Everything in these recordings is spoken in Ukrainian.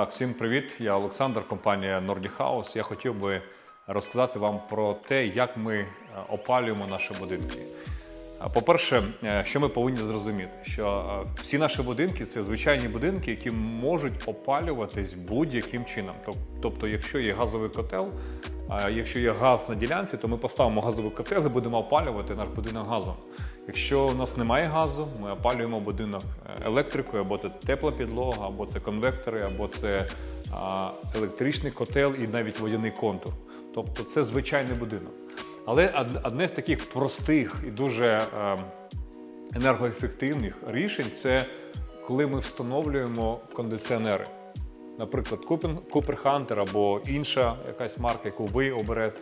Так, всім привіт. Я Олександр, компанія Nordic House. Я хотів би розказати вам про те, як ми е, опалюємо наші будинки. По-перше, е, що ми повинні зрозуміти, що е, всі наші будинки це звичайні будинки, які можуть опалюватись будь-яким чином. Тобто, якщо є газовий котел, якщо є газ на ділянці, то ми поставимо газовий котел і будемо опалювати наш будинок газом. Якщо у нас немає газу, ми опалюємо будинок електрикою, або це тепла підлога, або це конвектори, або це електричний котел і навіть водяний контур. Тобто це звичайний будинок. Але одне з таких простих і дуже енергоефективних рішень це коли ми встановлюємо кондиціонери. Наприклад, Cooper Hunter або інша якась марка, яку ви оберете.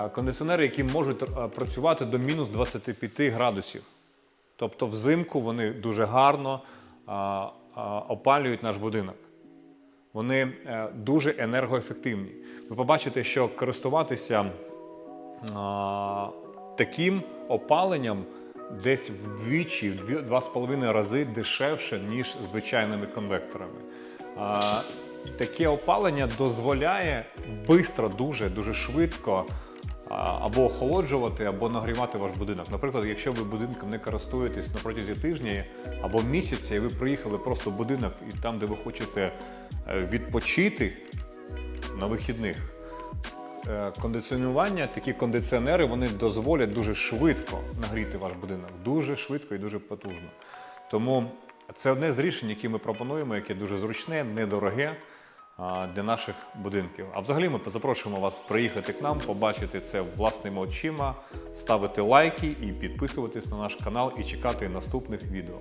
А, Кондиціонери, які можуть е, працювати до мінус 25 градусів. Тобто взимку вони дуже гарно а, опалюють наш будинок. Вони е, дуже енергоефективні. Ви побачите, що користуватися таким опаленням десь вдвічі, в дві- два з половиною рази дешевше, ніж звичайними конвекторами. Таке опалення дозволяє швидко, дуже, дуже швидко або охолоджувати, або нагрівати ваш будинок. Наприклад, якщо ви будинком не користуєтесь на протязі тижня або місяця, і ви приїхали просто в будинок, і там, де ви хочете е, відпочити на вихідних, е, кондиціонування, такі кондиціонери вони дозволять дуже швидко нагріти ваш будинок, дуже швидко і дуже потужно. Тому це одне з рішень, які ми пропонуємо, яке дуже зручне, недороге для наших будинків. А взагалі ми запрошуємо вас приїхати к нам, побачити це власними очима, ставити лайки і підписуватись на наш канал і чекати наступних відео.